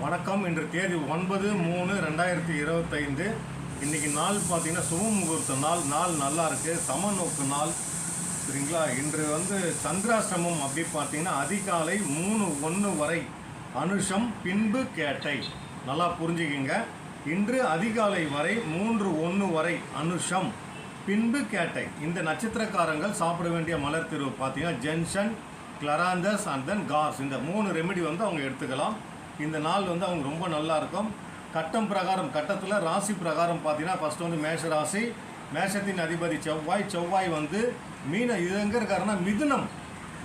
வணக்கம். இன்று தேதி ஒன்பது மூணு ரெண்டாயிரத்தி இருபத்தைந்து. இன்னைக்கு நாள் பார்த்தீங்கன்னா சுப முகூர்த்த நாள். நாள் நல்லா இருக்குது சம நோக்கு நாள். சரிங்களா? இன்று வந்து சந்திராசிரமம் அப்படி பார்த்தீங்கன்னா அதிகாலை மூணு ஒன்று வரை. அனுஷம் பின்பு கேட்டை. நல்லா புரிஞ்சுக்கிங்க. இன்று அதிகாலை வரை மூன்று ஒன்று வரை அனுஷம் பின்பு கேட்டை. இந்த நட்சத்திரக்காரங்கள் சாப்பிட வேண்டிய மலர் தீர்வு பார்த்தீங்கன்னா ஜென்ஷன் கிளராந்தஸ் அண்ட் தென் கார்ஸ். இந்த மூணு ரெமெடி வந்து அவங்க எடுத்துக்கலாம். இந்த நாள் வந்து அவங்க ரொம்ப நல்லா இருக்கும். கட்டம் பிரகாரம் கட்டத்தில் ராசி பிரகாரம் பார்த்தீங்கன்னா ஃபர்ஸ்ட் வந்து மேஷ ராசி மேஷத்தின் அதிபதி செவ்வாய். செவ்வாய் வந்து மீன இது எங்கே இருக்காருன்னா மிதுனம்.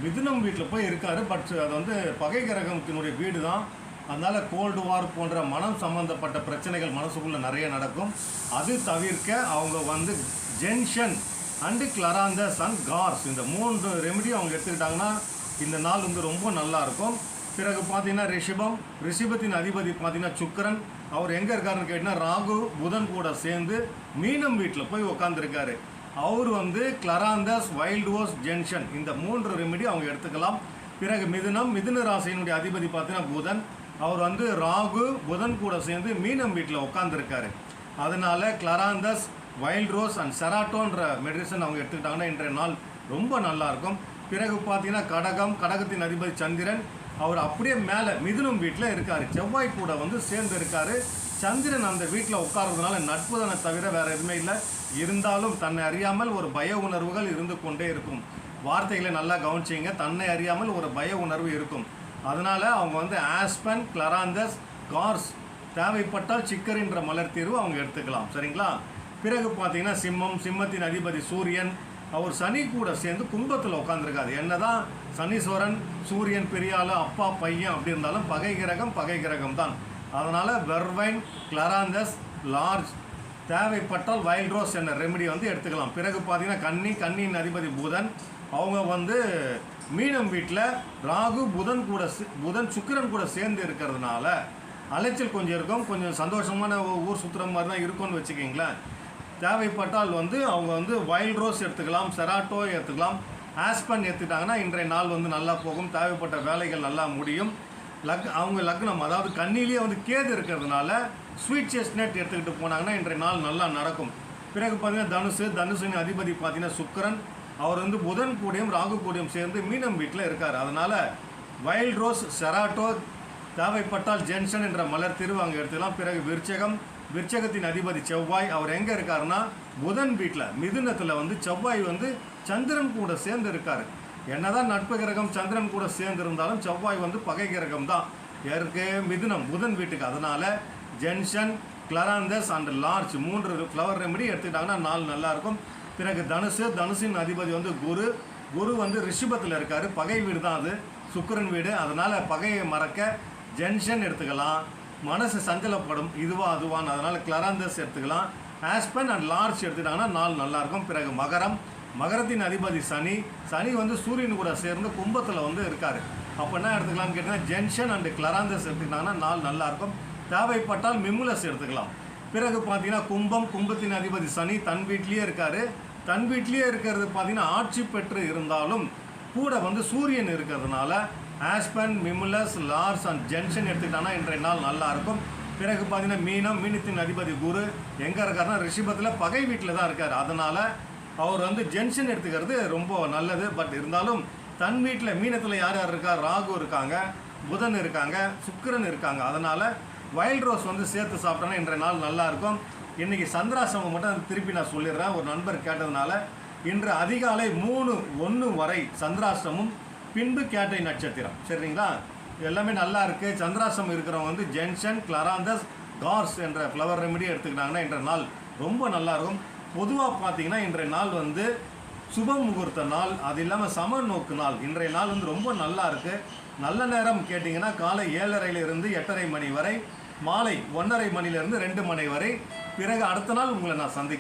மிதுனம் வீட்டில் போய் இருக்கார் பட் அது வந்து பகை கிரகத்தினுடைய வீடு தான் அதனால் கோல்டு வார் போன்ற மனம் சம்பந்தப்பட்ட பிரச்சனைகள் மனசுக்குள்ளே நிறைய நடக்கும். அது தவிர்க்க அவங்க வந்து gentian and scleranthus and gorse இந்த மூன்று ரெமெடி அவங்க எடுத்துக்கிட்டாங்கன்னா இந்த நாள் வந்து ரொம்ப நல்லா இருக்கும். பிறகு பார்த்தீங்கன்னா ரிஷபம் ரிஷபத்தின் அதிபதி பார்த்தீங்கன்னா சுக்கரன். அவர் எங்கே இருக்காருன்னு கேட்டிங்கன்னா ராகு புதன் கூட சேர்ந்து மீனம் வீட்டில் போய் உட்காந்துருக்காரு அவர் வந்து கிளராந்தஸ் வைல்டுவோஸ் ஜென்ஷன் இந்த மூன்று ரெமிடி அவங்க எடுத்துக்கலாம். பிறகு மிதுனம் மிதுன ராசியினுடைய அதிபதி பார்த்தீங்கன்னா புதன். அவர் வந்து ராகு புதன் கூட சேர்ந்து மீனம் வீட்டில் உட்காந்துருக்காரு அதனால் கிளராந்தஸ் வைல்ட் ரோஸ் அண்ட் செராட்டோன்ற மெடிசன் அவங்க எடுத்துக்கிட்டாங்கன்னா இன்றைய நாள் ரொம்ப நல்லா இருக்கும். பிறகு பார்த்தீங்கன்னா கடகம் கடகத்தின் அதிபதி சந்திரன். அவர் அப்படியே மேலே மிதுனம் வீட்டில் இருக்கார். செவ்வாய் கூட வந்து சேர்ந்து இருக்கார். சந்திரன் அந்த வீட்டில் உட்கார்றதுனால நட்பு தானே தவிர வேறு எதுவுமே இல்லை. இருந்தாலும் தன்னை அறியாமல் ஒரு பய உணர்வுகள் இருந்து கொண்டே இருக்கும். வார்த்தைகளை நல்லா கவனிச்சிங்க. தன்னை அறியாமல் ஒரு பய உணர்வு இருக்கும். அதனால் அவங்க வந்து ஆஸ்பன் கிளராந்தஸ் கார்ஸ் தேவைப்பட்டால் சிக்கரின்ற மலர் தீர்வு அவங்க எடுத்துக்கலாம். சரிங்களா? பிறகு பார்த்தீங்கன்னா சிம்மம் சிம்மத்தின் அதிபதி சூரியன் அவர் சனி கூட சேர்ந்து கும்பத்தில் உட்காந்துருக்காரு என்னதான் சனீஸ்வரன் சூரியன் பெரியால அப்பா பையன் அப்படி இருந்தாலும் பகை கிரகம் பகை கிரகம் தான். அதனால் வெர்வைன் கிளராந்தஸ் லார்ஜ் தேவைப்பட்டால் வைல்ட் ரோஸ் என்ற ரெமெடி வந்து எடுத்துக்கலாம். பிறகு பார்த்தீங்கன்னா கன்னி கன்னியின் அதிபதி புதன் அவங்க வந்து மீனம் வீட்டில் ராகு புதன் கூட சே- புதன் சுக்கிரன் கூட சேர்ந்து இருக்கிறதுனால அலைச்சல் கொஞ்சம் இருக்கும். கொஞ்சம் சந்தோஷமான ஊர் சுற்றுற மாதிரி தான் இருக்கும்னு வச்சுக்கிங்களேன். தேவைப்பட்டால் வந்து அவங்க வந்து வைல்ட் ரோஸ் எடுத்துக்கலாம் செராட்டோ எடுத்துக்கலாம். ஆஸ்பன் எடுத்துட்டாங்கன்னா இன்றைய நாள் வந்து நல்லா போகும். தேவைப்பட்ட வேலைகள் நல்லா முடியும். லக் அவங்க லக்னம் அதாவது கண்ணிலேயே வந்து கேது இருக்கிறதுனால ஸ்வீட் செஸ்னட் எடுத்துக்கிட்டு போனாங்கன்னா இன்றைய நாள் நல்லா நடக்கும். பிறகு பார்த்தீங்கன்னா தனுசு தனுசின் அதிபதி பார்த்தீங்கன்னா சுக்கரன். அவர் வந்து புதன் கூடயும் ராகு கூடயும் சேர்ந்து மீனம் வீட்டில் இருக்கார். அதனால் வைல்ட் ரோஸ் செராட்டோ தேவைப்பட்டால் ஜென்சன் என்ற மலர் திருவு அங்கே எடுத்துக்கலாம். பிறகு விருச்சகம் விருச்சகத்தின் அதிபதி செவ்வாய் அவர் எங்கே இருக்காருன்னா புதன் வீட்டில் மிதுனத்தில் வந்து செவ்வாய் வந்து சந்திரன் கூட சேர்ந்து இருக்காரு. என்னதான் நட்பு கிரகம் சந்திரன் கூட சேர்ந்து இருந்தாலும் செவ்வாய் வந்து பகை கிரகம் தான். யாருக்கு மிதுனம் புதன் வீட்டுக்கு. அதனால் ஜென்ஷன் கிளராந்தஸ் அண்ட் லார்ஜ் மூன்று ஃப்ளவர் ரெமெடி எடுத்துக்கிட்டாங்கன்னா நாலு நல்லாயிருக்கும் பிறகு தனுசு தனுசின் அதிபதி வந்து குரு. குரு வந்து ரிஷபத்தில் இருக்கார். பகை வீடு தான் அது. சுக்கரன் வீடு. அதனால் பகையை மறக்க ஜென்ஷன் எடுத்துக்கலாம். மனசு சஞ்சலப்படும் இதுவா அதுவான்னு. அதனால் கிளராந்தஸ் எடுத்துக்கலாம். ஆஸ்பன் அண்ட் லார்ஜ் எடுத்துட்டாங்கன்னா நாள் நல்லா இருக்கும் பிறகு மகரம். மகரத்தின் அதிபதி சனி. சனி வந்து சூரியன் கூட சேர்ந்து கும்பத்தில் வந்து இருக்கார். அப்போ என்ன எடுத்துக்கலாம்னு கேட்டிங்கன்னா ஜென்ஷன் அண்ட் கிளராந்தஸ் எடுத்துக்கிட்டாங்கன்னா நாள் நல்லாயிருக்கும். தேவைப்பட்டால் மிமுலஸ் எடுத்துக்கலாம். பிறகு பார்த்தீங்கன்னா கும்பம் கும்பத்தின் அதிபதி சனி தன் வீட்லேயே இருக்கார். தன் வீட்லேயே இருக்கிறது பார்த்தீங்கன்னா ஆட்சி பெற்று இருந்தாலும் கூட வந்து சூரியன் இருக்கிறதுனால aspen mimulus larch and gentian எடுத்துக்கிட்டாங்கன்னா இன்றைய நாள் நல்லா இருக்கும் பிறகு பார்த்தீங்கன்னா மீனம் மீனத்தின் அதிபதி குரு. எங்கே இருக்காருன்னா ரிஷபத்தில் பகை வீட்டில் தான் இருக்கார். அதனால் அவர் வந்து ஜென்ஷன் எடுத்துக்கிறது ரொம்ப நல்லது. பட் இருந்தாலும் தன் வீட்டில் மீனத்தில் யார் யார் இருக்கா? ராகு இருக்காங்க புதன் இருக்காங்க சுக்கிரன் இருக்காங்க. அதனால் வைல்ட் ரோஸ் வந்து சேர்த்து சாப்பிட்டோன்னா இன்றைய நாள் நல்லாயிருக்கும். இன்றைக்கி சந்திராசிரமம் மட்டும் திருப்பி நான் சொல்லிடுறேன். ஒரு நண்பர் கேட்டதுனால இன்று அதிகாலை மூணு ஒன்று வரை சந்திராசிரமம் பின்பு கேட்டை நட்சத்திரம். சரிங்களா? எல்லாமே நல்லா இருக்குது சந்திராசம் இருக்கிறவங்க வந்து ஜென்ஷன் கிளராந்தஸ் கார்ஸ் என்ற ஃப்ளவர் ரெமெடி எடுத்துக்கிட்டாங்கன்னா இன்றைய நாள் ரொம்ப நல்லா இருக்கும். பொதுவாக பார்த்தீங்கன்னா இன்றைய நாள் வந்து சுப முகூர்த்த நாள் அது இல்லாமல் சம நோக்கு நாள். இன்றைய நாள் வந்து ரொம்ப நல்லா இருக்குது நல்ல நேரம் கேட்டிங்கன்னா காலை ஏழரையிலிருந்து எட்டரை மணி வரை மாலை ஒன்றரை மணிலேருந்து ரெண்டு மணி வரை. பிறகு அடுத்த நாள் உங்களை நான் சந்திக்கிறேன்.